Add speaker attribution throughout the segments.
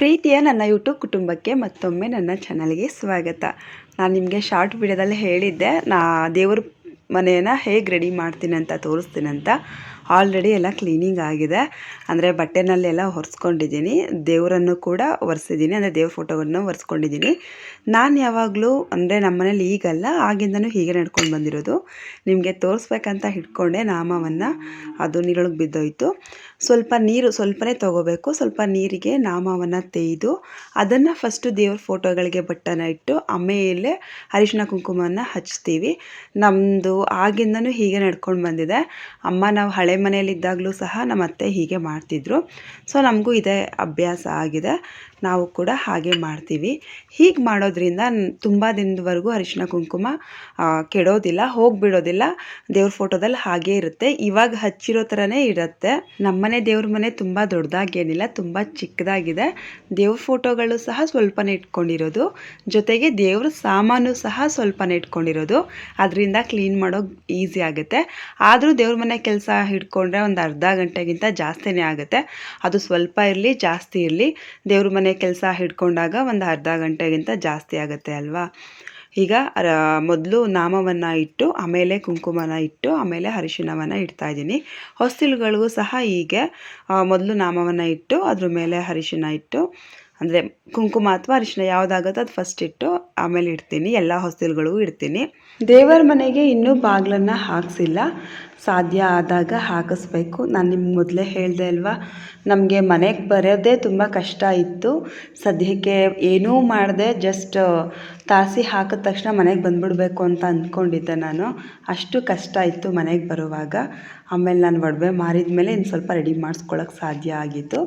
Speaker 1: ಪ್ರೀತಿಯ ನನ್ನ ಯೂಟ್ಯೂಬ್ ಕುಟುಂಬಕ್ಕೆ ಮತ್ತೊಮ್ಮೆ ನನ್ನ ಚಾನಲ್ಗೆ ಸ್ವಾಗತ. ನಾನು ನಿಮಗೆ ಶಾರ್ಟ್ ವಿಡಿಯೋದಲ್ಲಿ ಹೇಳಿದ್ದೆ, ನಾ ದೇವ್ರ ಮನೆಯನ್ನು ಹೇಗೆ ರೆಡಿ ಮಾಡ್ತೀನಿ ಅಂತ ತೋರಿಸ್ತೀನಂತ. ಆಲ್ರೆಡಿ ಎಲ್ಲ ಕ್ಲೀನಿಂಗ್ ಆಗಿದೆ. ಅಂದರೆ ಬಟ್ಟೆನಲ್ಲೆಲ್ಲ ಒರೆಸ್ಕೊಂಡಿದ್ದೀನಿ. ದೇವರನ್ನು ಕೂಡ ಒರೆಸಿದ್ದೀನಿ. ಅಂದರೆ ದೇವ್ರ ಫೋಟೋವನ್ನು ಒರೆಸ್ಕೊಂಡಿದ್ದೀನಿ. ನಾನು ಯಾವಾಗಲೂ ಅಂದರೆ ನಮ್ಮನೇಲಿ ಈಗಲ್ಲ, ಆಗಿಂದನೂ ಹೀಗೆ ನಡ್ಕೊಂಡು ಬಂದಿರೋದು. ನಿಮಗೆ ತೋರಿಸ್ಬೇಕಂತ ಹಿಡ್ಕೊಂಡೆ ನಾಮವನ್ನು. ಅದು ನೀರೊಳಗೆ ಬಿದ್ದೋಯ್ತು. ಸ್ವಲ್ಪ ನೀರು ಸ್ವಲ್ಪನೇ ತೊಗೋಬೇಕು. ಸ್ವಲ್ಪ ನೀರಿಗೆ ನಾಮವನ್ನು ತೇಯ್ದು, ಅದನ್ನು ಫಸ್ಟು ದೇವ್ರ ಫೋಟೋಗಳಿಗೆ ಬಟ್ಟನ ಇಟ್ಟು, ಆಮೇಲೆ ಅರಿಶಿನ ಕುಂಕುಮವನ್ನು ಹಚ್ತೀವಿ. ನಮ್ಮದು ಆಗಿಂದನೂ ಹೀಗೆ ನಡ್ಕೊಂಡು ಬಂದಿದೆ. ಅಮ್ಮ, ನಾವು ಹಳೆ ಮನೆಯಲ್ಲಿದ್ದಾಗಲೂ ಸಹ ನಮ್ಮ ಅತ್ತೆ ಹೀಗೆ ಮಾಡ್ತಿದ್ರು. ಸೊ ನಮಗೂ ಇದೇ ಅಭ್ಯಾಸ ಆಗಿದೆ. ನಾವು ಕೂಡ ಹಾಗೆ ಮಾಡ್ತೀವಿ. ಹೀಗೆ ಮಾಡೋದ್ರಿಂದ ತುಂಬ ದಿನದವರೆಗೂ ಅರಿಶಿನ ಕುಂಕುಮ ಕೆಡೋದಿಲ್ಲ, ಹೋಗಿಬಿಡೋದಿಲ್ಲ. ದೇವ್ರ ಫೋಟೋದಲ್ಲಿ ಹಾಗೆ ಇರುತ್ತೆ. ಇವಾಗ ಹಚ್ಚಿರೋ ಥರನೇ ಇರುತ್ತೆ. ನಮ್ಮನೆ ದೇವ್ರ ಮನೆ ತುಂಬ ದೊಡ್ಡದಾಗೇನಿಲ್ಲ, ತುಂಬ ಚಿಕ್ಕದಾಗಿದೆ. ದೇವ್ರ ಫೋಟೋಗಳು ಸಹ ಸ್ವಲ್ಪನೇ ಇಟ್ಕೊಂಡಿರೋದು. ಜೊತೆಗೆ ದೇವ್ರ ಸಾಮಾನು ಸಹ ಸ್ವಲ್ಪನೇ ಇಟ್ಕೊಂಡಿರೋದು. ಅದರಿಂದ ಕ್ಲೀನ್ ಮಾಡೋಕೆ ಈಸಿ ಆಗುತ್ತೆ. ಆದರೂ ದೇವ್ರ ಮನೆ ಕೆಲಸ ಹಿಡ್ಕೊಂಡ್ರೆ ಒಂದು ಅರ್ಧ ಗಂಟೆಗಿಂತ ಜಾಸ್ತಿನೇ ಆಗುತ್ತೆ. ಅದು ಸ್ವಲ್ಪ ಇರಲಿ, ಜಾಸ್ತಿ ಇರಲಿ. ದೇವ್ರ ಮನೆ ಕೆಲಸ ಹಿಡ್ಕೊಂಡಾಗ ಒಂದು ಅರ್ಧ ಗಂಟೆಗಿಂತ ಜಾಸ್ತಿ ಆಗುತ್ತೆ ಅಲ್ವಾ? ಈಗ ಮೊದಲು ನಾಮವನ್ನು ಇಟ್ಟು, ಆಮೇಲೆ ಕುಂಕುಮನ ಇಟ್ಟು, ಆಮೇಲೆ ಅರಿಶಿಣವನ್ನು ಇಡ್ತಾ ಇದ್ದೀನಿ. ಹೊಸ್ತಿಲುಗಳಿಗೂ ಸಹ ಹೀಗೆ ಮೊದಲು ನಾಮವನ್ನು ಇಟ್ಟು, ಅದ್ರ ಮೇಲೆ ಅರಿಶಿಣ ಇಟ್ಟು ಅಂದರೆ ಕುಂಕುಮ ಅಥವಾ ಅರಿಶಿನ ಯಾವುದಾಗುತ್ತೋ ಅದು ಫಸ್ಟ್ ಇಟ್ಟು ಆಮೇಲೆ ಇಡ್ತೀನಿ. ಎಲ್ಲ ಹೊಸ್ತಿಲುಗಳಿಗೂ ಇಡ್ತೀನಿ. ದೇವರ ಮನೆಗೆ ಇನ್ನೂ ಬಾಗಿಲನ್ನು ಹಾಕಿಸಿಲ್ಲ. ಸಾಧ್ಯ ಆದಾಗ ಹಾಕಿಸ್ಬೇಕು. ನಾನು ನಿಮ್ಗೆ ಮೊದಲೇ ಹೇಳಿದೆ ಅಲ್ವಾ, ನಮಗೆ ಮನೆಗೆ ಬರೋದೇ ತುಂಬ ಕಷ್ಟ ಇತ್ತು. ಸದ್ಯಕ್ಕೆ ಏನೂ ಮಾಡಿದೆ ಜಸ್ಟ್ ತಾಸಿ ಹಾಕಿದ ತಕ್ಷಣ ಮನೆಗೆ ಬಂದುಬಿಡ್ಬೇಕು ಅಂತ ಅಂದ್ಕೊಂಡಿದ್ದೆ ನಾನು. ಅಷ್ಟು ಕಷ್ಟ ಇತ್ತು ಮನೆಗೆ ಬರುವಾಗ. ಆಮೇಲೆ ನಾನು ಒಡವೆ ಮಾರಿದ ಮೇಲೆ ಇನ್ನು ಸ್ವಲ್ಪ ರೆಡಿ ಮಾಡಿಸ್ಕೊಳ್ಳೋಕೆ ಸಾಧ್ಯ ಆಗಿತ್ತು.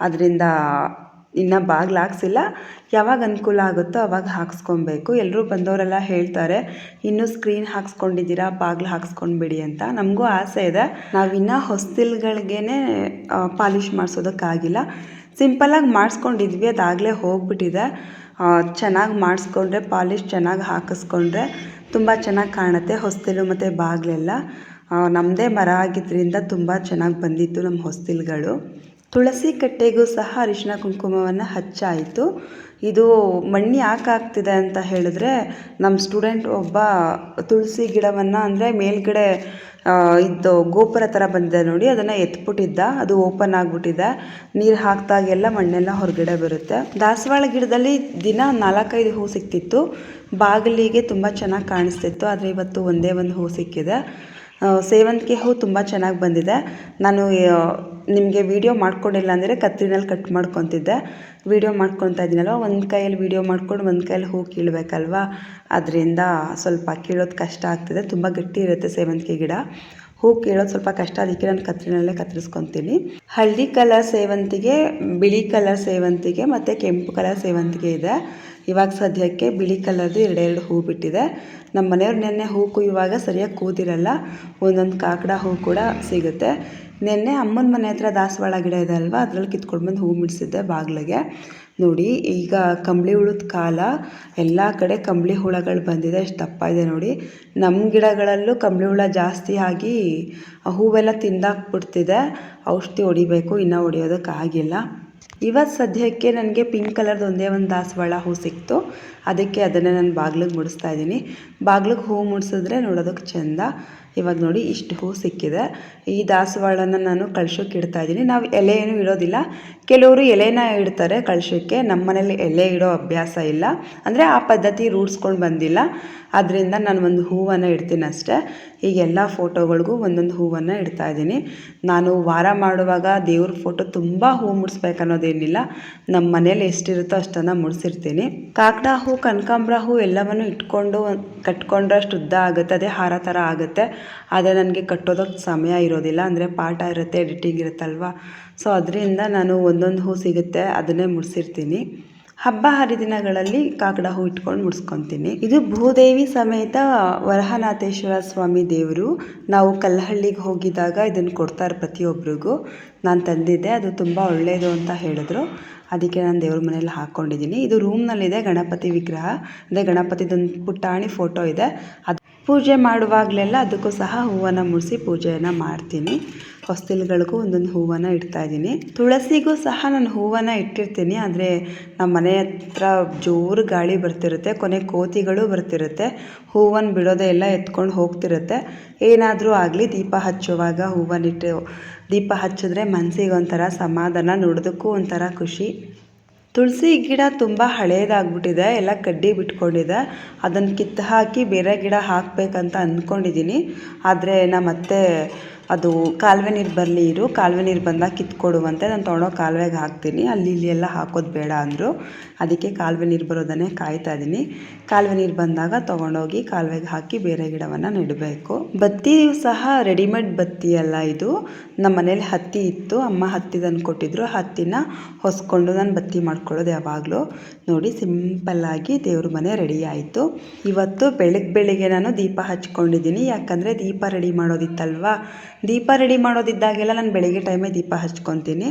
Speaker 1: ಅದರಿಂದ ಇನ್ನು ಬಾಗಿಲು ಹಾಕ್ಸಿಲ್ಲ. ಯಾವಾಗ ಅನುಕೂಲ ಆಗುತ್ತೋ ಅವಾಗ ಹಾಕ್ಸ್ಕೊಬೇಕು. ಎಲ್ಲರೂ ಬಂದವರೆಲ್ಲ ಹೇಳ್ತಾರೆ, ಇನ್ನೂ ಸ್ಕ್ರೀನ್ ಹಾಕ್ಸ್ಕೊಂಡಿದ್ದೀರಾ, ಬಾಗಿಲು ಹಾಕ್ಸ್ಕೊಂಡ್ಬಿಡಿ ಅಂತ. ನಮಗೂ ಆಸೆ ಇದೆ. ನಾವಿನ್ನೂ ಹೊಸ್ತಿಲ್ಗಳಿಗೇ ಪಾಲಿಷ್ ಮಾಡಿಸೋದಕ್ಕಾಗಿಲ್ಲ. ಸಿಂಪಲಾಗಿ ಮಾಡಿಸ್ಕೊಂಡಿದ್ವಿ ಅದಾಗಲೇ ಹೋಗ್ಬಿಟ್ಟಿದೆ. ಚೆನ್ನಾಗಿ ಮಾಡಿಸ್ಕೊಂಡ್ರೆ, ಪಾಲಿಶ್ ಚೆನ್ನಾಗಿ ಹಾಕಿಸ್ಕೊಂಡ್ರೆ ತುಂಬ ಚೆನ್ನಾಗಿ ಕಾಣುತ್ತೆ, ಹೊಸ್ತಿಲು ಮತ್ತು ಬಾಗಿಲೆಲ್ಲ. ನಮ್ಮದೇ ಮರ ಆಗಿದ್ದರಿಂದ ತುಂಬ ಚೆನ್ನಾಗಿ ಬಂದಿತ್ತು ನಮ್ಮ ಹೊಸ್ತಿಲುಗಳು. ತುಳಸಿ ಕಟ್ಟೆಗೂ ಸಹ ಅರಿಶಿನ ಕುಂಕುಮವನ್ನು ಹಚ್ಚಾಯಿತು. ಇದು ಮಣ್ಣು ಯಾಕೆ ಆಗ್ತಿದೆ ಅಂತ ಹೇಳಿದ್ರೆ ನಮ್ಮ ಸ್ಟೂಡೆಂಟ್ ಒಬ್ಬ ತುಳಸಿ ಗಿಡವನ್ನು ಅಂದರೆ ಮೇಲ್ಗಡೆ ಇದು ಗೋಪುರ ಥರ ಬಂದಿದೆ ನೋಡಿ, ಅದನ್ನು ಎತ್ಬಿಟ್ಟಿದ್ದ. ಅದು ಓಪನ್ ಆಗಿಬಿಟ್ಟಿದೆ. ನೀರು ಹಾಕಿದಾಗೆಲ್ಲ ಮಣ್ಣೆಲ್ಲ ಹೊರಗಡೆ ಬರುತ್ತೆ. ದಾಸವಾಳ ಗಿಡದಲ್ಲಿ ದಿನ ನಾಲ್ಕೈದು ಹೂ ಸಿಕ್ತಿತ್ತು. ಬಾಗಿಲಿಗೆ ತುಂಬ ಚೆನ್ನಾಗಿ ಕಾಣಿಸ್ತಿತ್ತು, ಆದರೆ ಇವತ್ತು ಒಂದೇ ಒಂದು ಹೂ ಸಿಕ್ಕಿದೆ. ಸೇವಂತಿಗೆ ಹೂ ತುಂಬ ಚೆನ್ನಾಗಿ ಬಂದಿದೆ. ನಾನು ನಿಮಗೆ ವೀಡಿಯೋ ಮಾಡ್ಕೊಂಡಿಲ್ಲ ಅಂದರೆ ಕತ್ತರಿನಲ್ಲಿ ಕಟ್ ಮಾಡ್ಕೊತಿದ್ದೆ. ವೀಡಿಯೋ ಮಾಡ್ಕೊತಾ ಇದ್ದೀನಲ್ವ? ಒಂದು ಕೈಯಲ್ಲಿ ವೀಡಿಯೋ ಮಾಡ್ಕೊಂಡು ಒಂದು ಕೈಯಲ್ಲಿ ಹೂ ಕೀಳಬೇಕಲ್ವ? ಅದರಿಂದ ಸ್ವಲ್ಪ ಕೀಳೋದು ಕಷ್ಟ ಆಗ್ತಿದೆ. ತುಂಬ ಗಟ್ಟಿ ಇರುತ್ತೆ ಸೇವಂತಿಗೆ ಗಿಡ. ಹೂ ಕೀಳೋದು ಸ್ವಲ್ಪ ಕಷ್ಟ, ಅದಕ್ಕೆ ನಾನು ಕತ್ತರಿನಲ್ಲೇ ಕತ್ತರಿಸ್ಕೊತೀನಿ ಹಳದಿ ಕಲರ್ ಸೇವಂತಿಗೆ, ಬಿಳಿ ಕಲರ್ ಸೇವಂತಿಗೆ ಮತ್ತು ಕೆಂಪು ಕಲರ್ ಸೇವಂತಿಗೆ ಇದೆ. ಇವಾಗ ಸದ್ಯಕ್ಕೆ ಬಿಳಿ ಕಲರ್ದು ಎರಡೆರಡು ಹೂ ಬಿಟ್ಟಿದೆ. ನಮ್ಮ ಮನೆಯವ್ರು ನೆನ್ನೆ ಹೂ ಕುಯ್ಯುವಾಗ ಸರಿಯಾಗಿ ಕೂತಿರಲ್ಲ, ಒಂದೊಂದು ಕಾಕಡ ಹೂ ಕೂಡ ಸಿಗುತ್ತೆ. ನೆನ್ನೆ ಅಮ್ಮನ ಮನೆ ಹತ್ರ ದಾಸವಾಳ ಗಿಡ ಇದೆ ಅಲ್ವಾ, ಅದರಲ್ಲಿ ಕಿತ್ಕೊಂಡು ಬಂದು ಹೂ ಮಿಡಿಸಿದ್ದೆ ಬಾಗಿಲಿಗೆ. ನೋಡಿ, ಈಗ ಕಂಬಳಿ ಹುಳದ ಕಾಲ, ಎಲ್ಲ ಕಡೆ ಕಂಬಳಿ ಹುಳಗಳು ಬಂದಿದೆ, ಎಷ್ಟು ದಪ್ಪ ಇದೆ ನೋಡಿ. ನಮ್ಮ ಗಿಡಗಳಲ್ಲೂ ಕಂಬಳಿ ಹುಳ ಜಾಸ್ತಿ ಆಗಿ ಹೂವೆಲ್ಲ ತಿಂದಾಕ್ಬಿಡ್ತಿದೆ. ಔಷಧಿ ಹೊಡಿಬೇಕು, ಇನ್ನೂ ಹೊಡಿಯೋದಕ್ಕಾಗಿಲ್ಲ. ಇವತ್ತು ಸದ್ಯಕ್ಕೆ ನನಗೆ ಪಿಂಕ್ ಕಲರ್ದು ಒಂದೇ ಒಂದು ದಾಸವಾಳ ಹೂ ಸಿಕ್ತು. ಅದಕ್ಕೆ ಅದನ್ನು ನಾನು ಬಾಗ್ಲಿಗೆ ಮುಡಿಸ್ತಾ ಇದ್ದೀನಿ. ಬಾಗ್ಲಿಗೆ ಹೂ ಮುಡಿಸಿದ್ರೆ ನೋಡೋದಕ್ಕೆ ಚೆಂದ. ಇವಾಗ ನೋಡಿ ಇಷ್ಟು ಹೂ ಸಿಕ್ಕಿದೆ. ಈ ದಾಸವಾಳನ ನಾನು ಕಳ್ಸೋಕೆ ಇಡ್ತಾ ಇದ್ದೀನಿ. ನಾವು ಎಲೆ ಏನೂ ಇಡೋದಿಲ್ಲ. ಕೆಲವರು ಎಲೆನ ಇಡ್ತಾರೆ ಕಳ್ಸೋಕ್ಕೆ. ನಮ್ಮ ಮನೇಲಿ ಎಲೆ ಇಡೋ ಅಭ್ಯಾಸ ಇಲ್ಲ. ಅಂದರೆ ಆ ಪದ್ಧತಿ ರೂಢಿಸ್ಕೊಂಡು ಬಂದಿಲ್ಲ. ಅದರಿಂದ ನಾನು ಒಂದು ಹೂವನ್ನು ಇಡ್ತೀನಿ ಅಷ್ಟೇ. ಈಗ ಎಲ್ಲ ಫೋಟೋಗಳಿಗೂ ಒಂದೊಂದು ಹೂವನ್ನು ಇಡ್ತಾ ಇದ್ದೀನಿ. ನಾನು ವಾರ ಮಾಡುವಾಗ ದೇವ್ರ ಫೋಟೋ ತುಂಬ ಹೂ ಮುಡಿಸ್ಬೇಕು ಅನ್ನೋದೇನಿಲ್ಲ ನಮ್ಮ ಮನೇಲಿ ಎಷ್ಟಿರುತ್ತೋ ಅಷ್ಟನ್ನು ಮುಡಿಸಿರ್ತೀನಿ. ಕಾಕಡ ಹೂ, ಕನಕಾಂಬ್ರ ಹೂ ಎಲ್ಲವನ್ನು ಇಟ್ಕೊಂಡು ಕಟ್ಕೊಂಡ್ರೆ ಅಷ್ಟು ಉದ್ದ ಆಗುತ್ತೆ. ಅದೇ ಹಾರ ಥರ ಆಗುತ್ತೆ. ಆದರೆ ನನಗೆ ಕಟ್ಟೋದಕ್ಕೆ ಸಮಯ ಇರೋದಿಲ್ಲ. ಅಂದರೆ ಪಾಠ ಇರುತ್ತೆ ಎಡಿಟಿಂಗ್ ಇರುತ್ತಲ್ವ? ಸೊ ಅದರಿಂದ ನಾನು ಒಂದೊಂದು ಹೂ ಸಿಗುತ್ತೆ, ಅದನ್ನೇ ಮುಡಿಸಿರ್ತೀನಿ. ಹಬ್ಬ ಹರಿದಿನಗಳಲ್ಲಿ ಕಾಕಡ ಹೂ ಇಟ್ಕೊಂಡು ಮುಡಿಸ್ಕೊತೀನಿ. ಇದು ಭೂದೇವಿ ಸಮೇತ ವರಹನಾಥೇಶ್ವರ ಸ್ವಾಮಿ ದೇವರು. ನಾವು ಕಲ್ಲಹಳ್ಳಿಗೆ ಹೋಗಿದ್ದಾಗ ಇದನ್ನು ಕೊಡ್ತಾರೆ ಪ್ರತಿಯೊಬ್ಬರಿಗೂ ನಾನು ತಂದಿದ್ದೆ, ಅದು ತುಂಬ ಒಳ್ಳೆಯದು ಅಂತ ಹೇಳಿದ್ರು. ಅದಕ್ಕೆ ನಾನು ದೇವ್ರ ಮನೇಲಿ ಹಾಕ್ಕೊಂಡಿದ್ದೀನಿ. ಇದು ರೂಮ್ನಲ್ಲಿದೆ ಗಣಪತಿ ವಿಗ್ರಹ. ಅಂದರೆ ಗಣಪತಿದೊಂದು ಪುಟ್ಟಾಣಿ ಫೋಟೋ ಇದೆ. ಅದು ಪೂಜೆ ಮಾಡುವಾಗಲೆಲ್ಲ ಅದಕ್ಕೂ ಸಹ ಹೂವನ್ನು ಮುಡಿಸಿ ಪೂಜೆಯನ್ನು ಮಾಡ್ತೀನಿ. ಹೊಸ್ತಿಲ್ಗಳಿಗೂ ಒಂದೊಂದು ಹೂವನ್ನು ಇಡ್ತಾ ಇದ್ದೀನಿ ತುಳಸಿಗೂ ಸಹ ನಾನು ಹೂವನ್ನು ಇಟ್ಟಿರ್ತೀನಿ, ಆದರೆ ನಮ್ಮ ಮನೆ ಹತ್ರ ಜೋರು ಗಾಳಿ ಬರ್ತಿರುತ್ತೆ, ಕೊನೆ ಕೋತಿಗಳು ಬರ್ತಿರುತ್ತೆ. ಹೂವನ್ನು ಬಿಡೋದೇ ಎಲ್ಲ ಎತ್ಕೊಂಡು ಹೋಗ್ತಿರುತ್ತೆ. ಏನಾದರೂ ಆಗಲಿ ದೀಪ ಹಚ್ಚುವಾಗ ಹೂವನ್ನಿಟ್ಟು, ದೀಪ ಹಚ್ಚಿದ್ರೆ ಮನಸ್ಸಿಗೆ ಒಂಥರ ಸಮಾಧಾನ, ನೋಡೋದಕ್ಕೂ ಒಂಥರ ಖುಷಿ. ತುಳಸಿ ಗಿಡ ತುಂಬ ಹಳೆಯದಾಗ್ಬಿಟ್ಟಿದೆ ಎಲ್ಲ ಕಡ್ಡಿ ಬಿಟ್ಕೊಂಡಿದೆ. ಅದನ್ನು ಕಿತ್ತು ಹಾಕಿ ಬೇರೆ ಗಿಡ ಹಾಕಬೇಕಂತ ಅಂದ್ಕೊಂಡಿದ್ದೀನಿ ಆದರೆ ನಮ್ಮ ಅತ್ತೆ ಅದು ಕಾಲುವೆ ನೀರು ಬರಲಿ ಇರು, ಕಾಲುವೆ ನೀರು ಬಂದಾಗ ಕಿತ್ಕೊಡುವಂತೆ ನಾನು ತೊಗೊಂಡೋಗಿ ಕಾಲುವೆಗೆ ಹಾಕ್ತೀನಿ. ಅಲ್ಲಿ ಇಲ್ಲಿ ಎಲ್ಲ ಹಾಕೋದು ಬೇಡ ಅಂದರು. ಅದಕ್ಕೆ ಕಾಲುವೆ ನೀರು ಬರೋದನ್ನೇ ಕಾಯ್ತಾ ಇದ್ದೀನಿ ಕಾಲುವೆ ನೀರು ಬಂದಾಗ ತೊಗೊಂಡೋಗಿ ಕಾಲುವೆಗೆ ಹಾಕಿ ಬೇರೆ ಗಿಡವನ್ನು ನೆಡಬೇಕು. ಬತ್ತಿ ಸಹ ರೆಡಿಮೇಡ್ ಬತ್ತಿ ಅಲ್ಲ ಇದು. ನಮ್ಮ ಮನೇಲಿ ಹತ್ತಿ ಇತ್ತು. ಅಮ್ಮ ಹತ್ತಿ ತಂದು ಕೊಟ್ಟಿದ್ರು. ಹತ್ತಿನ ಹೊಸ್ಕೊಂಡು ನಾನು ಬತ್ತಿ ಮಾಡ್ಕೊಳ್ಳೋದು ಯಾವಾಗಲೂ. ನೋಡಿ ಸಿಂಪಲ್ಲಾಗಿ ದೇವ್ರ ಮನೆ ರೆಡಿ ಆಯಿತು. ಇವತ್ತು ಬೆಳಗ್ಗೆ ಬೆಳಿಗ್ಗೆ ನಾನು ದೀಪ ಹಚ್ಕೊಂಡಿದ್ದೀನಿ. ಯಾಕಂದರೆ ದೀಪ ರೆಡಿ ಮಾಡೋದಿತ್ತಲ್ವಾ? ದೀಪ ರೆಡಿ ಮಾಡೋದಿದ್ದಾಗೆಲ್ಲ ನಾನು ಬೆಳಗ್ಗೆ ಟೈಮೇ ದೀಪ ಹಚ್ಕೊತೀನಿ.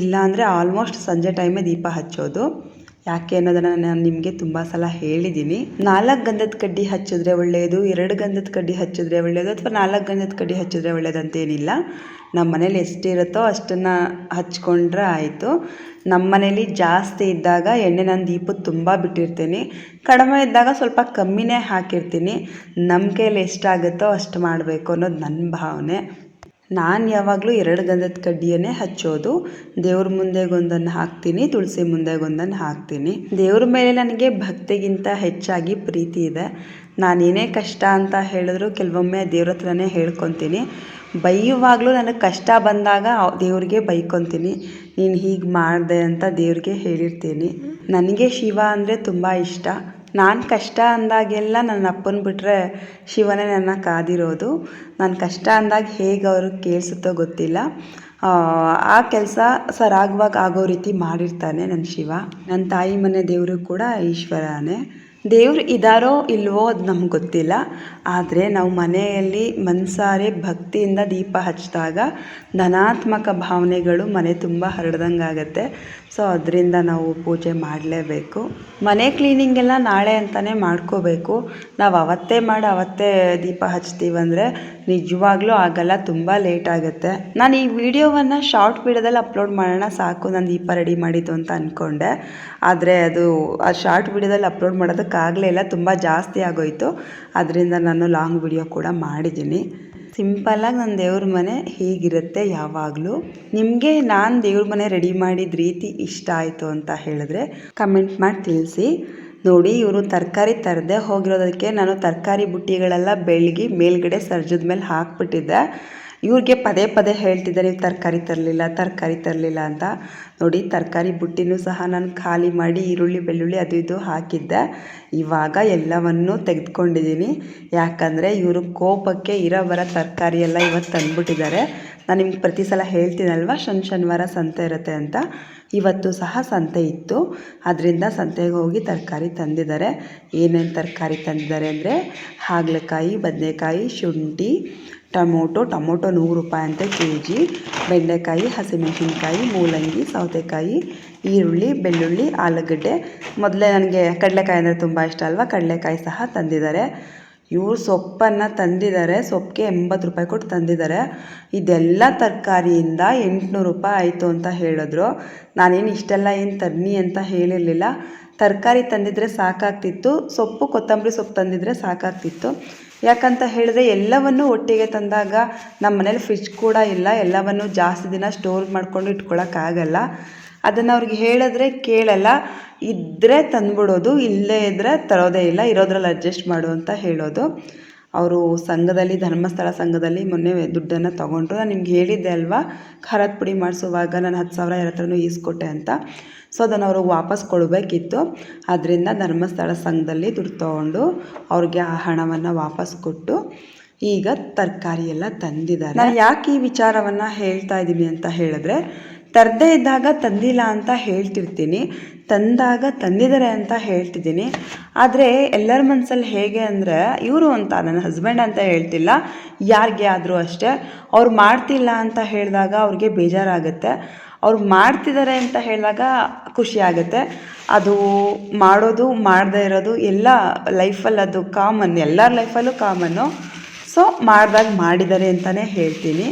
Speaker 1: ಇಲ್ಲ ಅಂದರೆ ಆಲ್ಮೋಸ್ಟ್ ಸಂಜೆ ಟೈಮೇ ದೀಪ ಹಚ್ಚೋದು. ಯಾಕೆ ಅನ್ನೋದನ್ನು ನಾನು ನಿಮಗೆ ತುಂಬ ಸಲ ಹೇಳಿದ್ದೀನಿ ನಾಲ್ಕು ಗಂಧದ ಕಡ್ಡಿ ಹಚ್ಚಿದ್ರೆ ಒಳ್ಳೆಯದು ಎರಡು ಗಂಧದ ಕಡ್ಡಿ ಹಚ್ಚಿದ್ರೆ ಒಳ್ಳೆಯದು ಅಥವಾ ನಾಲ್ಕು ಗಂಧದ ಕಡ್ಡಿ ಹಚ್ಚಿದ್ರೆ ಒಳ್ಳೆಯದಂತೇನಿಲ್ಲ ನಮ್ಮ ಮನೇಲಿ ಎಷ್ಟಿರುತ್ತೋ ಅಷ್ಟನ್ನು ಹಚ್ಕೊಂಡ್ರೆ ಆಯಿತು. ನಮ್ಮ ಮನೇಲಿ ಜಾಸ್ತಿ ಇದ್ದಾಗ ಎಣ್ಣೆ ನಾನು ದೀಪದ ತುಂಬ ಬಿಟ್ಟಿರ್ತೀನಿ. ಕಡಿಮೆ ಇದ್ದಾಗ ಸ್ವಲ್ಪ ಕಮ್ಮಿನೇ ಹಾಕಿರ್ತೀನಿ. ನಮ್ಮ ಕೈಯಲ್ಲಿ ಎಷ್ಟಾಗುತ್ತೋ ಅಷ್ಟು ಮಾಡಬೇಕು ಅನ್ನೋದು ನನ್ನ ಭಾವನೆ. ನಾನು ಯಾವಾಗಲೂ ಎರಡು ಗಂಧದ ಕಡ್ಡಿಯನ್ನೇ ಹಚ್ಚೋದು. ದೇವ್ರ ಮುಂದೆಗೊಂದನ್ನು ಹಾಕ್ತೀನಿ, ತುಳಸಿ ಮುಂದೆಗೊಂದನ್ನು ಹಾಕ್ತೀನಿ. ದೇವ್ರ ಮೇಲೆ ನನಗೆ ಭಕ್ತಿಗಿಂತ ಹೆಚ್ಚಾಗಿ ಪ್ರೀತಿ ಇದೆ. ನಾನೇನೇ ಕಷ್ಟ ಅಂತ ಹೇಳಿದ್ರು ಕೆಲವೊಮ್ಮೆ ದೇವ್ರ ಹತ್ರನೇ ಹೇಳ್ಕೊತೀನಿ. ಬೈಯುವಾಗಲೂ ನನಗೆ ಕಷ್ಟ ಬಂದಾಗ ದೇವ್ರಿಗೆ ಬೈಕೊತೀನಿ. ನೀನು ಹೀಗೆ ಮಾಡಿದೆ ಅಂತ ದೇವ್ರಿಗೆ ಹೇಳಿರ್ತೀನಿ. ನನಗೆ ಶಿವ ಅಂದರೆ ತುಂಬ ಇಷ್ಟ. ನಾನು ಕಷ್ಟ ಅಂದಾಗೆಲ್ಲ ನನ್ನ ಅಪ್ಪನ ಬಿಟ್ಟರೆ ಶಿವನೇ ನನ್ನ ಕಾದಿರೋದು. ನಾನು ಕಷ್ಟ ಅಂದಾಗ ಹೇಗೆ ಅವ್ರಿಗೆ ಕೇಳಿಸುತ್ತೋ ಗೊತ್ತಿಲ್ಲ. ಆ ಕೆಲಸ ಸರಾಗವಾಗಿ ಆಗೋ ರೀತಿ ಮಾಡಿರ್ತಾನೆ ನನ್ನ ಶಿವ. ನನ್ನ ತಾಯಿ ಮನೆ ದೇವರು ಕೂಡ ಈಶ್ವರನೇ. ದೇವ್ರು ಇದ್ದಾರೋ ಇಲ್ವೋ ಅದು ನಮ್ಗೆ ಗೊತ್ತಿಲ್ಲ. ಆದರೆ ನಾವು ಮನೆಯಲ್ಲಿ ಮನಸಾರೆ ಭಕ್ತಿಯಿಂದ ದೀಪ ಹಚ್ಚಿದಾಗ ಧನಾತ್ಮಕ ಭಾವನೆಗಳು ಮನೆ ತುಂಬ ಹರಡ್ದಂಗೆ ಆಗುತ್ತೆ ಸೊ ಅದರಿಂದ ನಾವು ಪೂಜೆ ಮಾಡಲೇಬೇಕು. ಮನೆ ಕ್ಲೀನಿಂಗೆಲ್ಲ ನಾಳೆ ಅಂತಲೇ ಮಾಡ್ಕೋಬೇಕು. ನಾವು ಅವತ್ತೇ ಮಾಡಿ ಅವತ್ತೇ ದೀಪ ಹಚ್ತೀವಂದರೆ ನಿಜವಾಗ್ಲೂ ಆಗಲ್ಲ, ತುಂಬ ಲೇಟ್ ಆಗುತ್ತೆ. ನಾನು ಈ ವಿಡಿಯೋವನ್ನು ಶಾರ್ಟ್ ವಿಡಿಯೋದಲ್ಲಿ ಅಪ್ಲೋಡ್ ಮಾಡೋಣ ಸಾಕು, ನಾನು ದೀಪ ರೆಡಿ ಮಾಡಿದ್ದು ಅಂತ ಅಂದ್ಕೊಂಡೆ ಆದರೆ ಅದು, ಆ ಶಾರ್ಟ್ ವಿಡಿಯೋದಲ್ಲಿ ಅಪ್ಲೋಡ್ ಮಾಡೋದಕ್ಕಾಗಲೇ ಇಲ್ಲ, ತುಂಬ ಜಾಸ್ತಿ ಆಗೋಯಿತು. ಅದರಿಂದ ನಾನು ಲಾಂಗ್ ವಿಡಿಯೋ ಕೂಡ ಮಾಡಿದ್ದೀನಿ. ಸಿಂಪಲ್ಲಾಗಿ ನನ್ನ ದೇವ್ರ ಮನೆ ಹೀಗಿರುತ್ತೆ ಯಾವಾಗಲೂ. ನಿಮಗೆ ನಾನು ದೇವ್ರ ಮನೆ ರೆಡಿ ಮಾಡಿದ ರೀತಿ ಇಷ್ಟ ಆಯಿತು ಅಂತ ಹೇಳಿದ್ರೆ ಕಮೆಂಟ್ ಮಾಡಿ ತಿಳಿಸಿ. ನೋಡಿ ಇವರು ತರಕಾರಿ ತರದೆ ಹೋಗಿರೋದಕ್ಕೆ ನಾನು ತರಕಾರಿ ಬುಟ್ಟಿಗಳೆಲ್ಲ ಬೆಳಗಿ ಮೇಲ್ಗಡೆ ಸರ್ಜದ ಮೇಲೆ ಹಾಕ್ಬಿಟ್ಟಿದ್ದೆ. ಇವ್ರಿಗೆ ಪದೇ ಪದೇ ಹೇಳ್ತಿದ್ದಾರೆ ನೀವು ತರಕಾರಿ ತರಲಿಲ್ಲ ತರಕಾರಿ ತರಲಿಲ್ಲ ಅಂತ. ನೋಡಿ, ತರಕಾರಿ ಬುಟ್ಟಿನೂ ಸಹ ನಾನು ಖಾಲಿ ಮಾಡಿ ಈರುಳ್ಳಿ, ಬೆಳ್ಳುಳ್ಳಿ ಅದು ಇದು ಹಾಕಿದ್ದೆ. ಇವಾಗ ಎಲ್ಲವನ್ನೂ ತೆಗೆದುಕೊಂಡಿದ್ದೀನಿ. ಯಾಕಂದರೆ ಇವರು ಕೋಪಕ್ಕೆ ಇರೋ ಬರೋ ತರಕಾರಿ ಎಲ್ಲ ಇವತ್ತು ತಂದುಬಿಟ್ಟಿದ್ದಾರೆ. ನಾನು ನಿಮ್ಗೆ ಪ್ರತಿ ಸಲ ಹೇಳ್ತೀನಲ್ವ, ಶನ್ ಶನಿವಾರ ಸಂತೆ ಇರುತ್ತೆ ಅಂತ. ಇವತ್ತು ಸಹ ಸಂತೆ ಇತ್ತು. ಅದರಿಂದ ಸಂತೆಗೆ ಹೋಗಿ ತರಕಾರಿ ತಂದಿದ್ದಾರೆ. ಏನೇನು ತರಕಾರಿ ತಂದಿದ್ದಾರೆ ಅಂದರೆ, ಹಾಗಲಕಾಯಿ, ಬದನೆಕಾಯಿ, ಶುಂಠಿ ಟೊಮೊಟೊ ಟೊಮೊಟೊ ನೂರು ರೂಪಾಯಿ ಅಂತೆ ಕೆ ಜಿ ಬೆಂಡೆಕಾಯಿ, ಹಸಿಮೆಣಸಿನ್ಕಾಯಿ, ಮೂಲಂಗಿ, ಸೌತೆಕಾಯಿ, ಈರುಳ್ಳಿ, ಬೆಳ್ಳುಳ್ಳಿ, ಆಲೂಗಡ್ಡೆ. ಮೊದಲೇ ನನಗೆ ಕಡಲೆಕಾಯಿ ಅಂದರೆ ತುಂಬ ಇಷ್ಟ ಅಲ್ವಾ? ಕಡಲೆಕಾಯಿ ಸಹ ತಂದಿದ್ದಾರೆ. ಇವರು ಸೊಪ್ಪನ್ನು ತಂದಿದ್ದಾರೆ. ಸೊಪ್ಪಿಗೆ ಎಂಬತ್ತು ರೂಪಾಯಿ ಕೊಟ್ಟು ತಂದಿದ್ದಾರೆ. ಇದೆಲ್ಲ ತರಕಾರಿಯಿಂದ ಎಂಟುನೂರು ರೂಪಾಯಿ ಆಯಿತು ಅಂತ ಹೇಳಿದ್ರು. ನಾನೇನು ಇಷ್ಟೆಲ್ಲ ಏನು ತನ್ನಿ ಅಂತ ಹೇಳಿರಲಿಲ್ಲ. ತರಕಾರಿ ತಂದಿದ್ದರೆ ಸಾಕಾಗ್ತಿತ್ತು. ಸೊಪ್ಪು ಕೊತ್ತಂಬರಿ ಸೊಪ್ಪು ತಂದಿದ್ದರೆ ಸಾಕಾಗ್ತಿತ್ತು. ಯಾಕಂತ ಹೇಳಿದ್ರೆ ಎಲ್ಲವನ್ನು ಒಟ್ಟಿಗೆ ತಂದಾಗ ನಮ್ಮ ಮನೇಲಿ ಫ್ರಿಜ್ ಕೂಡ ಇಲ್ಲ. ಎಲ್ಲವನ್ನು ಜಾಸ್ತಿ ದಿನ ಸ್ಟೋರ್ ಮಾಡಿಕೊಂಡು ಇಟ್ಕೊಳ್ಳೋಕ್ಕಾಗಲ್ಲ ಅದನ್ನು ಅವ್ರಿಗೆ ಹೇಳಿದ್ರೆ ಕೇಳಲ್ಲ. ಇದ್ದರೆ ತಂದುಬಿಡೋದು, ಇಲ್ಲೇ ಇದ್ದರೆ ತರೋದೇ ಇಲ್ಲ. ಇರೋದ್ರಲ್ಲಿ ಅಡ್ಜಸ್ಟ್ ಮಾಡು ಅಂತ ಹೇಳೋದು. ಅವರು ಸಂಘದಲ್ಲಿ, ಧರ್ಮಸ್ಥಳ ಸಂಘದಲ್ಲಿ ಮೊನ್ನೆ ದುಡ್ಡನ್ನು ತೊಗೊಂಡ್ರು. ನಾನು ನಿಮ್ಗೆ ಹೇಳಿದ್ದೆ ಅಲ್ವಾ? ಖಾರದ ಪುಡಿ ಮಾಡಿಸುವಾಗ ನಾನು ಹತ್ತು ಸಾವಿರ ಯಾರ ಹತ್ರನೂ ಈಸ್ಕೊಟ್ಟೆ ಅಂತ. ಸೊ ಅದನ್ನು ಅವ್ರಿಗೆ ವಾಪಸ್ ಕೊಡಬೇಕಿತ್ತು. ಅದರಿಂದ ಧರ್ಮಸ್ಥಳ ಸಂಘದಲ್ಲಿ ದುಡ್ಡು ತೊಗೊಂಡು ಅವ್ರಿಗೆ ಆ ಹಣವನ್ನು ವಾಪಸ್ ಕೊಟ್ಟು ಈಗ ತರಕಾರಿ ಎಲ್ಲ ತಂದಿದ್ದಾರೆ. ನಾನು ಯಾಕೆ ಈ ವಿಚಾರವನ್ನು ಹೇಳ್ತಾ ಇದ್ದೀನಿ ಅಂತ ಹೇಳಿದ್ರೆ ತರದೇ ಇದ್ದಾಗ ತಂದಿಲ್ಲ ಅಂತ ಹೇಳ್ತಿರ್ತೀನಿ, ತಂದಾಗ ತಂದಿದ್ದಾರೆ ಅಂತ ಹೇಳ್ತಿದ್ದೀನಿ. ಆದರೆ ಎಲ್ಲರ ಮನಸ್ಸಲ್ಲಿ ಹೇಗೆ ಅಂದರೆ, ಇವರು ಅಂತ, ನನ್ನ ಹಸ್ಬೆಂಡ್ ಅಂತ ಹೇಳ್ತಿಲ್ಲ, ಯಾರಿಗೆ ಆದರೂ ಅಷ್ಟೇ. ಅವ್ರು ಮಾಡ್ತಿಲ್ಲ ಅಂತ ಹೇಳಿದಾಗ ಅವ್ರಿಗೆ ಬೇಜಾರಾಗುತ್ತೆ. ಅವ್ರು ಮಾಡ್ತಿದ್ದಾರೆ ಅಂತ ಹೇಳಿದಾಗ ಖುಷಿ ಆಗುತ್ತೆ ಅದು ಮಾಡೋದು, ಮಾಡದೇ ಇರೋದು, ಎಲ್ಲ ಲೈಫಲ್ಲಿ ಅದು ಕಾಮನ್ ಎಲ್ಲರ ಲೈಫಲ್ಲೂ ಕಾಮನ್ನು ಸೊ ಮಾಡಿದಾಗ ಮಾಡಿದ್ದಾರೆ ಅಂತಲೇ ಹೇಳ್ತೀನಿ.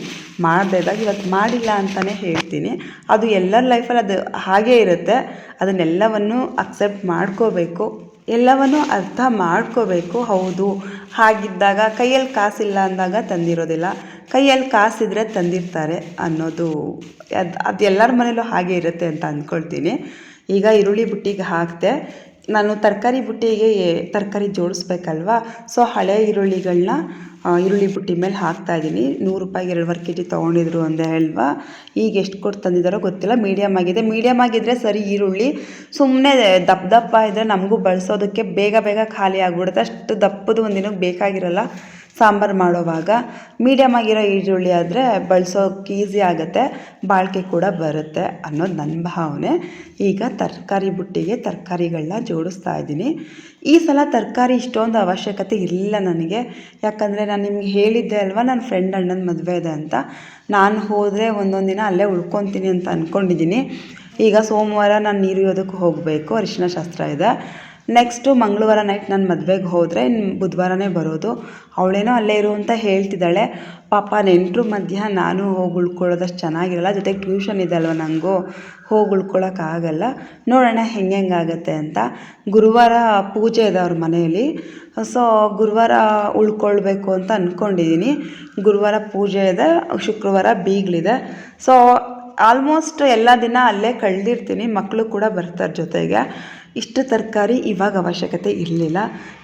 Speaker 1: ಮಾಡದೇ ಇವತ್ತು ಮಾಡಿಲ್ಲ ಅಂತಲೇ ಹೇಳ್ತೀನಿ. ಅದು ಎಲ್ಲರ ಲೈಫಲ್ಲಿ ಅದು ಹಾಗೇ ಇರುತ್ತೆ. ಅದನ್ನೆಲ್ಲವನ್ನು ಅಕ್ಸೆಪ್ಟ್ ಮಾಡ್ಕೋಬೇಕು. ಎಲ್ಲವನ್ನು ಅರ್ಥ ಮಾಡ್ಕೋಬೇಕು. ಹೌದು, ಹಾಗಿದ್ದಾಗ ಕೈಯಲ್ಲಿ ಕಾಸಿಲ್ಲ ಅಂದಾಗ ತಂದಿರೋದಿಲ್ಲ. ಕೈಯಲ್ಲಿ ಕಾಸಿದ್ರೆ ತಂದಿರ್ತಾರೆ ಅನ್ನೋದು. ಅದು ಅದು ಎಲ್ಲರ ಮನೇಲೂ ಹಾಗೆ ಇರುತ್ತೆ ಅಂತ ಅಂದ್ಕೊಳ್ತೀನಿ. ಈಗ ಈರುಳ್ಳಿ ಬುಟ್ಟಿಗೆ ಹಾಕಿದೆ, ನಾನು ತರಕಾರಿ ಬುಟ್ಟಿಗೆ ತರಕಾರಿ ಜೋಡಿಸ್ಬೇಕಲ್ವಾ? ಸೊ ಹಳೆ ಈರುಳ್ಳಿಗಳನ್ನ ಈರುಳ್ಳಿ ಬುಟ್ಟಿ ಮೇಲೆ ಹಾಕ್ತಾ ಇದ್ದೀನಿ. ನೂರು ರೂಪಾಯಿಗೆ ಎರಡುವರೆ ಕೆ ಜಿ ತೊಗೊಂಡಿದ್ರು ಅಂದೆ ಅಲ್ವಾ? ಈಗ ಎಷ್ಟು ಕೊಟ್ಟು ತಂದಿದ್ದಾರೋ ಗೊತ್ತಿಲ್ಲ. ಮೀಡಿಯಮ್ ಆಗಿದೆ. ಮೀಡಿಯಮ್ ಆಗಿದ್ದರೆ ಸರಿ ಈರುಳ್ಳಿ. ಸುಮ್ಮನೆ ದಪ್ಪ ದಪ್ಪ ಇದ್ದರೆ ನಮಗೂ ಬಳಸೋದಕ್ಕೆ ಬೇಗ ಬೇಗ ಖಾಲಿ ಆಗಿಬಿಡುತ್ತೆ. ಅಷ್ಟು ದಪ್ಪದು ಒಂದು ದಿನಕ್ಕೆ ಬೇಕಾಗಿರಲ್ಲ. ಸಾಂಬಾರು ಮಾಡುವಾಗ ಮೀಡಿಯಮ್ ಆಗಿರೋ ಈರುಳ್ಳಿ ಆದರೆ ಬಳಸೋಕೆ ಈಸಿ ಆಗುತ್ತೆ, ಬಾಳಿಕೆ ಕೂಡ ಬರುತ್ತೆ ಅನ್ನೋದು ನನ್ನ ಭಾವನೆ. ಈಗ ತರಕಾರಿ ಬುಟ್ಟಿಗೆ ತರಕಾರಿಗಳನ್ನ ಜೋಡಿಸ್ತಾ ಇದ್ದೀನಿ. ಈ ಸಲ ತರಕಾರಿ ಇಷ್ಟೊಂದು ಅವಶ್ಯಕತೆ ಇಲ್ಲ ನನಗೆ. ಯಾಕಂದರೆ ನಾನು ನಿಮ್ಗೆ ಹೇಳಿದ್ದೆ ಅಲ್ವಾ ನನ್ನ ಫ್ರೆಂಡ್ ಅಣ್ಣನ ಮದುವೆ ಇದೆ ಅಂತ. ನಾನು ಹೋದರೆ ಒಂದೊಂದು ದಿನ ಅಲ್ಲೇ ಉಳ್ಕೊತೀನಿ ಅಂತ ಅಂದ್ಕೊಂಡಿದ್ದೀನಿ ಈಗ ಸೋಮವಾರ ನಾನು ನೀರು ಹೋಗಬೇಕು, ಅರಿಶಿನ ಶಾಸ್ತ್ರ ಇದೆ. ನೆಕ್ಸ್ಟು ಮಂಗಳವಾರ ನೈಟ್ ನಾನು ಮದುವೆಗೆ ಹೋದರೆ ಬುಧವಾರನೇ ಬರೋದು. ಅವಳೇನೋ ಅಲ್ಲೇ ಇರು ಅಂತ ಹೇಳ್ತಿದ್ದಾಳೆ. ಪಾಪ ನೆಂಟರು ಮಧ್ಯ ನಾನು ಹೋಗಿ ಉಳ್ಕೊಳ್ಳೋದಷ್ಟು ಚೆನ್ನಾಗಿರಲ್ಲ, ಜೊತೆಗೆ ಟ್ಯೂಷನ್ ಇದೆ ಅಲ್ವ ನನಗೂ ಹೋಗಿ ಉಳ್ಕೊಳ್ಳೋಕ್ಕಾಗಲ್ಲ ನೋಡೋಣ ಹೆಂಗೆ ಹೆಂಗಾಗತ್ತೆ ಅಂತ. ಗುರುವಾರ ಪೂಜೆ ಇದೆ ಅವ್ರ ಮನೆಯಲ್ಲಿ ಸೊ ಗುರುವಾರ ಉಳ್ಕೊಳ್ಬೇಕು ಅಂತ ಅಂದ್ಕೊಂಡಿದ್ದೀನಿ ಗುರುವಾರ ಪೂಜೆ ಇದೆ, ಶುಕ್ರವಾರ ಬೀಗ್ಲಿದೆ. ಸೊ ಆಲ್ಮೋಸ್ಟ್ ಎಲ್ಲ ದಿನ ಅಲ್ಲೇ ಕಳೆದಿರ್ತೀನಿ. ಮಕ್ಕಳು ಕೂಡ ಬರ್ತಾರೆ ಜೊತೆಗೆ. ಇಷ್ಟು ತರಕಾರಿ ಇವಾಗ ಅವಶ್ಯಕತೆ ಇರಲಿಲ್ಲ.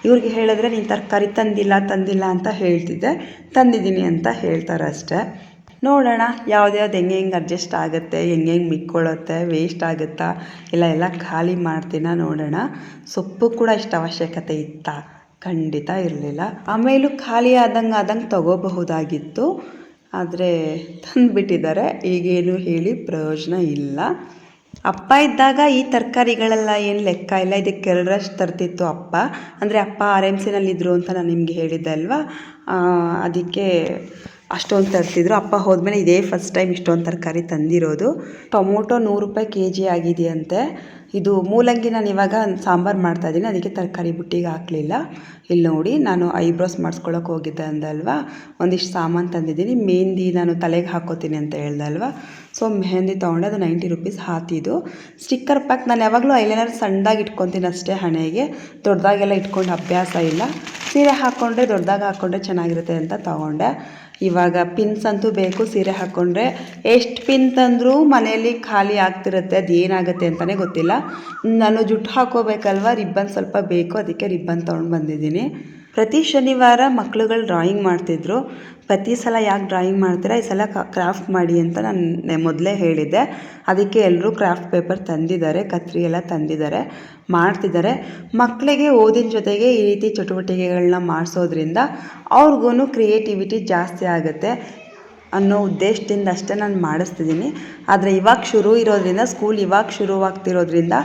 Speaker 1: ಇವ್ರಿಗೆ ಹೇಳಿದ್ರೆ, ನೀನು ತರಕಾರಿ ತಂದಿಲ್ಲ ತಂದಿಲ್ಲ ಅಂತ ಹೇಳ್ತಿದ್ದೆ. ತಂದಿದ್ದೀನಿ ಅಂತ ಹೇಳ್ತಾರೆ ಅಷ್ಟೇ ನೋಡೋಣ ಯಾವ್ದು ಯಾವ್ದು ಹೆಂಗೆ ಹೆಂಗೆ ಅಡ್ಜಸ್ಟ್ ಆಗುತ್ತೆ, ಹೆಂಗೆ ಹೆಂಗೆ ಮಿಕ್ಕೊಳ್ಳುತ್ತೆ ವೇಸ್ಟ್ ಆಗುತ್ತಾ, ಇಲ್ಲ ಎಲ್ಲ ಖಾಲಿ ಮಾಡ್ತೀನ ನೋಡೋಣ. ಸೊಪ್ಪು ಕೂಡ ಇಷ್ಟು ಅವಶ್ಯಕತೆ ಇತ್ತಾ? ಖಂಡಿತ ಇರಲಿಲ್ಲ. ಆಮೇಲೂ ಖಾಲಿ ಆದಂಗೆ ಆದಂಗೆ ತಗೋಬಹುದಾಗಿತ್ತು. ಆದರೆ ತಂದುಬಿಟ್ಟಿದ್ದಾರೆ. ಈಗೇನು ಹೇಳಿ ಪ್ರಯೋಜನ ಇಲ್ಲ. ಅಪ್ಪ ಇದ್ದಾಗ ಈ ತರಕಾರಿಗಳೆಲ್ಲ ಏನು ಲೆಕ್ಕ ಇಲ್ಲ. ಇದಕ್ಕೆ ಎರಡರಷ್ಟು ತರ್ತಿತ್ತು ಅಪ್ಪ. ಅಂದರೆ ಅಪ್ಪ ಆರ್ ಎಂ ಸಿನಲ್ಲಿದ್ದರು ಅಂತ ನಾನು ನಿಮಗೆ ಹೇಳಿದ್ದೆ ಅಲ್ವಾ? ಅದಕ್ಕೆ ಅಷ್ಟೊಂದು ತರ್ತಿದ್ರು. ಅಪ್ಪ ಹೋದ್ಮೇಲೆ ಇದೇ ಫಸ್ಟ್ ಟೈಮ್ ಇಷ್ಟೊಂದು ತರಕಾರಿ ತಂದಿರೋದು. ಟೊಮೊಟೊ ನೂರು ರೂಪಾಯಿ ಕೆ ಜಿ ಆಗಿದೆಯಂತೆ. ಇದು ಮೂಲಂಗಿ ನಾನು ಇವಾಗ ಸಾಂಬಾರು ಮಾಡ್ತಾಯಿದ್ದೀನಿ ಅದಕ್ಕೆ ತರಕಾರಿ ಬುಟ್ಟಿಗೆ ಹಾಕಲಿಲ್ಲ. ಇಲ್ಲಿ ನೋಡಿ, ನಾನು ಐಬ್ರೋಸ್ ಮಾಡಿಸ್ಕೊಳಕ್ಕೆ ಹೋಗಿದ್ದೆ ಅಂದಲ್ವಾ? ಒಂದಿಷ್ಟು ಸಾಮಾನು ತಂದಿದ್ದೀನಿ. ಮೆಹಂದಿ ನಾನು ತಲೆಗೆ ಹಾಕೋತೀನಿ ಅಂತ ಹೇಳ್ದೆ ಅಲ್ವಾ ಸೊ ಮೆಹಂದಿ ತೊಗೊಂಡೆ. ಅದು ನೈಂಟಿ ರುಪೀಸ್ ಹಾತಿದ್ದು ಸ್ಟಿಕ್ಕರ್ ಪ್ಯಾಕ್ ನಾನು ಯಾವಾಗಲೂ ಐಲೈನರ್ ಸಣ್ಣದಾಗಿ ಇಟ್ಕೊತೀನಿ ಅಷ್ಟೇ ಹಣೆಗೆ. ದೊಡ್ಡದಾಗೆಲ್ಲ ಇಟ್ಕೊಂಡು ಅಭ್ಯಾಸ ಇಲ್ಲ. ಸೀರೆ ಹಾಕ್ಕೊಂಡ್ರೆ ದೊಡ್ಡದಾಗಿ ಹಾಕ್ಕೊಂಡ್ರೆ ಚೆನ್ನಾಗಿರುತ್ತೆ ಅಂತ ತೊಗೊಂಡೆ. ಇವಾಗ ಪಿನ್ಸ್ ಅಂತೂ ಬೇಕು, ಸೀರೆ ಹಾಕ್ಕೊಂಡ್ರೆ ಎಷ್ಟು ಪಿನ್ ತಂದರೂ ಮನೆಯಲ್ಲಿ ಖಾಲಿ ಆಗ್ತಿರುತ್ತೆ, ಅದು ಏನಾಗುತ್ತೆ ಅಂತಲೇ ಗೊತ್ತಿಲ್ಲ. ನಾನು ಜುಟ್ಟು ಹಾಕೋಬೇಕಲ್ವ, ರಿಬ್ಬನ್ ಸ್ವಲ್ಪ ಬೇಕು, ಅದಕ್ಕೆ ರಿಬ್ಬನ್ ತೊಗೊಂಡು ಬಂದಿದ್ದೀನಿ. ಪ್ರತಿ ಶನಿವಾರ ಮಕ್ಳುಗಳು ಡ್ರಾಯಿಂಗ್ ಮಾಡ್ತಿದ್ರು. ಪ್ರತಿ ಸಲ ಯಾಕೆ ಡ್ರಾಯಿಂಗ್ ಮಾಡ್ತೀರಾ? ಈ ಸಲ ಕ್ರಾಫ್ಟ್ ಮಾಡಿ ಅಂತ ನಾನು ಮೊದಲೇ ಹೇಳಿದ್ದೆ. ಅದಕ್ಕೆ ಎಲ್ಲರೂ ಕ್ರಾಫ್ಟ್ ಪೇಪರ್ ತಂದಿದ್ದಾರೆ, ಕತ್ರಿ ಎಲ್ಲ ತಂದಿದ್ದಾರೆ, ಮಾಡ್ತಿದ್ದಾರೆ. ಮಕ್ಕಳಿಗೆ ಓದಿನ ಜೊತೆಗೆ ಈ ರೀತಿ ಚಟುವಟಿಕೆಗಳನ್ನ ಮಾಡಿಸೋದ್ರಿಂದ ಅವ್ರಿಗೂ ಕ್ರಿಯೇಟಿವಿಟಿ ಜಾಸ್ತಿ ಆಗುತ್ತೆ ಅನ್ನೋ ಉದ್ದೇಶದಿಂದ ಅಷ್ಟೇ ನಾನು ಮಾಡಿಸ್ತಿದ್ದೀನಿ. ಆದರೆ ಇವಾಗ ಶುರು ಇರೋದ್ರಿಂದ ಸ್ಕೂಲ್ ಇವಾಗ ಶುರುವಾಗ್ತಿರೋದ್ರಿಂದ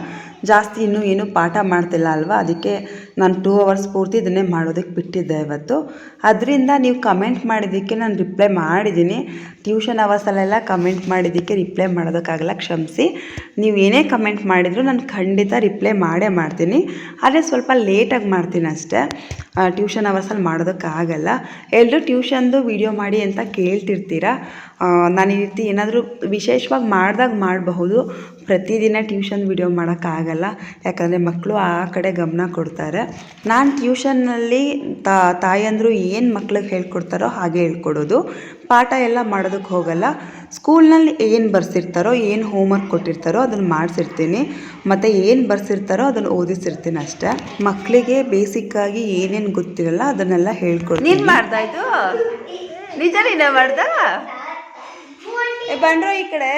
Speaker 1: ಜಾಸ್ತಿ ಇನ್ನೂ ಏನು ಪಾಠ ಮಾಡ್ತಿಲ್ಲ ಅಲ್ವಾ? ಅದಕ್ಕೆ ನಾನು ಟೂ ಅವರ್ಸ್ ಪೂರ್ತಿ ಇದನ್ನೇ ಮಾಡೋದಕ್ಕೆ ಬಿಟ್ಟಿದ್ದೆ ಇವತ್ತು. ಅದರಿಂದ ನೀವು ಕಮೆಂಟ್ ಮಾಡಿದ್ದಕ್ಕೆ ನಾನು ರಿಪ್ಲೈ ಮಾಡಿದ್ದೀನಿ. ಟ್ಯೂಷನ್ ಅವರ್ಸಲ್ಲೆಲ್ಲ ಕಮೆಂಟ್ ಮಾಡಿದ್ದಕ್ಕೆ ರಿಪ್ಲೈ ಮಾಡೋದಕ್ಕಾಗಲ್ಲ, ಕ್ಷಮಿಸಿ. ನೀವು ಏನೇ ಕಮೆಂಟ್ ಮಾಡಿದರೂ ನಾನು ಖಂಡಿತ ರಿಪ್ಲೈ ಮಾಡೇ ಮಾಡ್ತೀನಿ. ಆದರೆ ಸ್ವಲ್ಪ ಲೇಟಾಗಿ ಮಾಡ್ತೀನಿ ಅಷ್ಟೇ. ಟ್ಯೂಷನ್ ಅವರ್ಸಲ್ಲಿ ಮಾಡೋದಕ್ಕಾಗಲ್ಲ. ಎಲ್ಲರೂ ಟ್ಯೂಷನ್ದು ವೀಡಿಯೋ ಮಾಡಿ ಅಂತ ಕೇಳ್ತಿರ್ತೀರಾ? ನಾನು ಈ ರೀತಿ ಏನಾದರೂ ವಿಶೇಷವಾಗಿ ಮಾಡಿದಾಗ ಮಾಡಬಹುದು. ಪ್ರತಿದಿನ ಟ್ಯೂಷನ್ ವಿಡಿಯೋ ಮಾಡೋಕ್ಕಾಗಲ್ಲ. ಯಾಕಂದರೆ ಮಕ್ಕಳು ಆ ಕಡೆ ಗಮನ ಕೊಡ್ತಾರೆ. ನಾನು ಟ್ಯೂಷನ್ನಲ್ಲಿ ತಾಯಂದರು ಏನು ಮಕ್ಳಿಗೆ ಹೇಳ್ಕೊಡ್ತಾರೋ ಹಾಗೆ ಹೇಳ್ಕೊಡೋದು. ಪಾಠ ಎಲ್ಲ ಮಾಡೋದಕ್ಕೆ ಹೋಗಲ್ಲ. ಸ್ಕೂಲ್ನಲ್ಲಿ ಏನು ಬರ್ಸಿರ್ತಾರೋ ಏನು ಹೋಮ್ವರ್ಕ್ ಕೊಟ್ಟಿರ್ತಾರೋ ಅದನ್ನು ಮಾಡಿಸಿರ್ತೀನಿ. ಮತ್ತು ಏನು ಬರ್ಸಿರ್ತಾರೋ ಅದನ್ನು ಓದಿಸಿರ್ತೀನಿ ಅಷ್ಟೇ. ಮಕ್ಕಳಿಗೆ ಬೇಸಿಕ್ಕಾಗಿ ಏನೇನು ಗೊತ್ತಿರಲ್ಲ ಅದನ್ನೆಲ್ಲ ಹೇಳ್ಕೊಡ್ತೀನಿ. ನೀನು ಮಾಡ್ದಾ ಇದು? ನಿಜ ನೀನೇ ಮಾಡ್ದಾ? ಏ ಬಂಡ್ರೋ ಈ ಕಡೆ.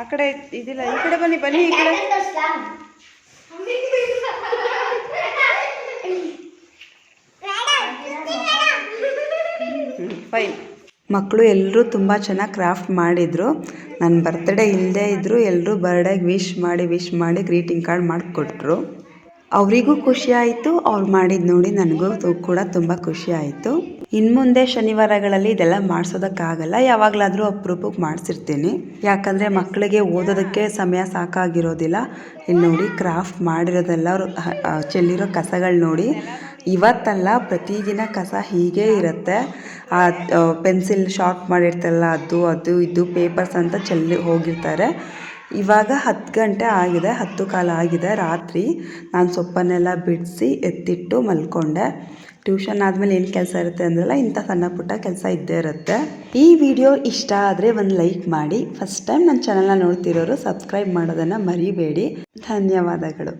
Speaker 1: ಆ ಕಡೆ ಇದಿಲ್ಲ, ಈ ಕಡೆ ಬನ್ನಿ ಬನ್ನಿ ಈ ಕಡೆ. ಫೈನ್. ಮಕ್ಕಳು ಎಲ್ಲರೂ ತುಂಬ ಚೆನ್ನಾಗಿ ಕ್ರಾಫ್ಟ್ ಮಾಡಿದರು. ನನ್ನ ಬರ್ತ್ಡೇ ಇಲ್ಲದೇ ಇದ್ದರು ಎಲ್ಲರೂ ಬರ್ಡೇಗೆ ವಿಶ್ ಮಾಡಿ ವಿಶ್ ಮಾಡಿ ಗ್ರೀಟಿಂಗ್ ಕಾರ್ಡ್ ಮಾಡಿಕೊಟ್ರು. ಅವರಿಗೂ ಖುಷಿ ಆಯಿತು, ಅವ್ರು ಮಾಡಿದ್ದು ನೋಡಿ ನನಗೂ ಕೂಡ ತುಂಬ ಖುಷಿ ಆಯಿತು. ಇನ್ನು ಮುಂದೆ ಶನಿವಾರಗಳಲ್ಲಿ ಇದೆಲ್ಲ ಮಾಡಿಸೋದಕ್ಕಾಗಲ್ಲ. ಯಾವಾಗಲಾದರೂ ಅಪರೂಪಕ್ಕೆ ಮಾಡಿಸಿರ್ತೀನಿ. ಯಾಕಂದರೆ ಮಕ್ಕಳಿಗೆ ಓದೋದಕ್ಕೆ ಸಮಯ ಸಾಕಾಗಿರೋದಿಲ್ಲ. ಇಲ್ಲಿ ನೋಡಿ, ಕ್ರಾಫ್ಟ್ ಮಾಡಿರೋದೆಲ್ಲ ಅವರು ಚೆಲ್ಲಿರೋ ಕಸಗಳು ನೋಡಿ. ಇವತ್ತಲ್ಲ ಪ್ರತಿದಿನ ಕಸ ಹೀಗೇ ಇರುತ್ತೆ. ಆ ಪೆನ್ಸಿಲ್ ಶಾರ್ಪ್ ಮಾಡಿರ್ತಾರಲ್ಲ ಅದು ಅದು, ಇದು, ಪೇಪರ್ಸ್ ಅಂತ ಚೆಲ್ಲಿ ಹೋಗಿರ್ತಾರೆ. ಇವಾಗ ಹತ್ತು ಗಂಟೆ ಆಗಿದೆ, ಹತ್ತು ಕಾಲ ಆಗಿದೆ. ರಾತ್ರಿ ನಾನು ಸೊಪ್ಪನ್ನೆಲ್ಲ ಬಿಡಿಸಿ ಎತ್ತಿಟ್ಟು ಮಲ್ಕೊಂಡೆ. ಟ್ಯೂಷನ್ ಆದಮೇಲೆ ಏನು ಕೆಲಸ ಇರುತ್ತೆ ಅಂದ್ರಲ್ಲ, ಇಂಥ ಸಣ್ಣ ಪುಟ್ಟ ಕೆಲಸ ಇದ್ದೇ ಇರುತ್ತೆ. ಈ ವಿಡಿಯೋ ಇಷ್ಟ ಆದರೆ ಒಂದು ಲೈಕ್ ಮಾಡಿ. ಫಸ್ಟ್ ಟೈಮ್ ನನ್ನ ಚಾನಲ್ನ ನೋಡ್ತಿರೋರು ಸಬ್ಸ್ಕ್ರೈಬ್ ಮಾಡೋದನ್ನು ಮರಿಬೇಡಿ. ಧನ್ಯವಾದಗಳು.